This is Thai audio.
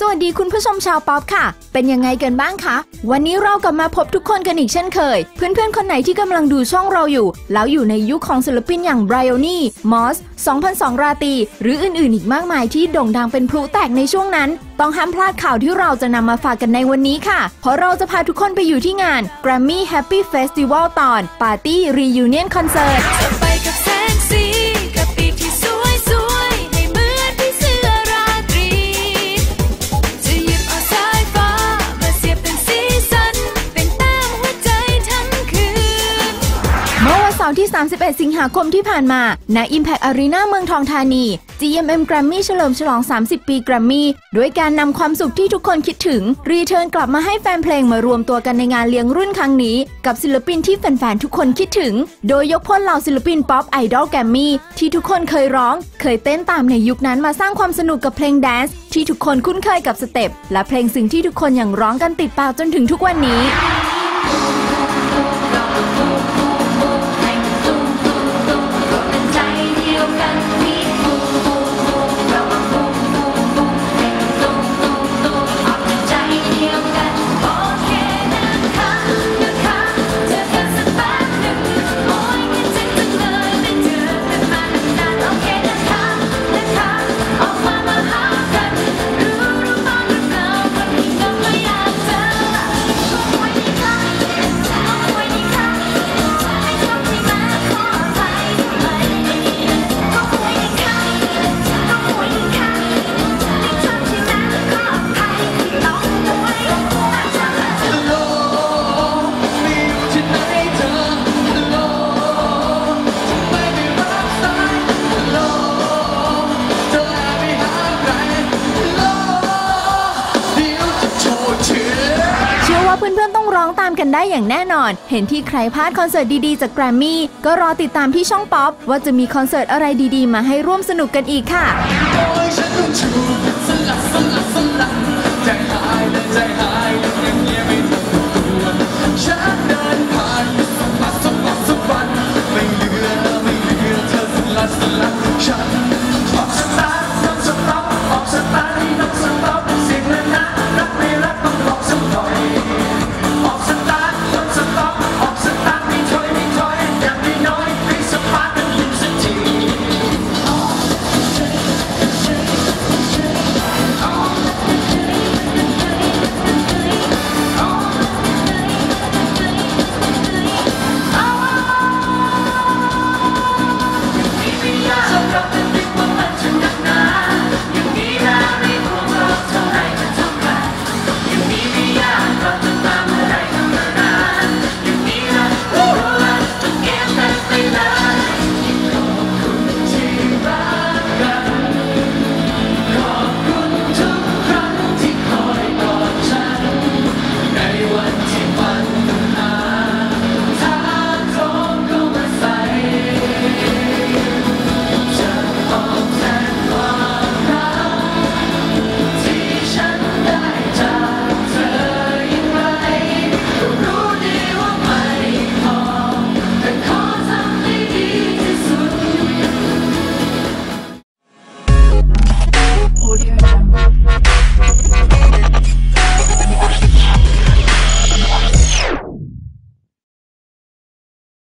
สวัสดีคุณผู้ชมชาวป๊อปค่ะ เป็นยังไงกันบ้างคะ วันนี้เรากลับมาพบทุกคนกันอีกเช่นเคย เพื่อนๆ คนไหนที่กำลังดูช่องเราอยู่ แล้วอยู่ในยุคของศิลปินอย่างไบรโอนี่ มอส 2002 ราตีหรืออื่นๆ อีกมากมายที่โด่งดังเป็นพลุแตกในช่วงนั้น ต้องห้ามพลาดข่าวที่เราจะนำมาฝากกันในวันนี้ค่ะ เพราะเราจะพาทุกคนไปอยู่ที่งาน Grammy Happy Festival ตอน Party Reunion Concert ไปกับแสงสีกับาร์ที่ 31 สิงหาคมที่ผ่านมา ณ Impact Arena เมืองทองธานี GMM Grammy เฉลิมฉลอง 30 ปี Grammy ด้วยการนำความสุขที่ทุกคนคิดถึง รีเทิร์นกลับมาให้แฟนเพลงมารวมตัวกันในงานเลี้ยงรุ่นครั้งนี้ กับศิลปินที่แฟนๆ ทุกคนคิดถึง โดยยกพลเหล่าศิลปินป๊อปไอดอลแกรมมี่ที่ทุกคนเคยร้อง เคยเต้นตามในยุคนั้นมาสร้างความสนุกกับเพลงแดนซ์ที่ทุกคนคุ้นเคยกับสเต็ปและเพลงสิ่งที่ทุกคนยังร้องกันติดปากจนถึงทุกวันนี้ ร้องตามกันได้อย่างแน่นอน เห็นที่ใครพลาดคอนเสิร์ตดีๆจากแกรมมี่ก็รอติดตามที่ช่องป๊อปว่าจะมีคอนเสิร์ตอะไรดีๆ มาให้ร่วมสนุกกันอีกค่ะ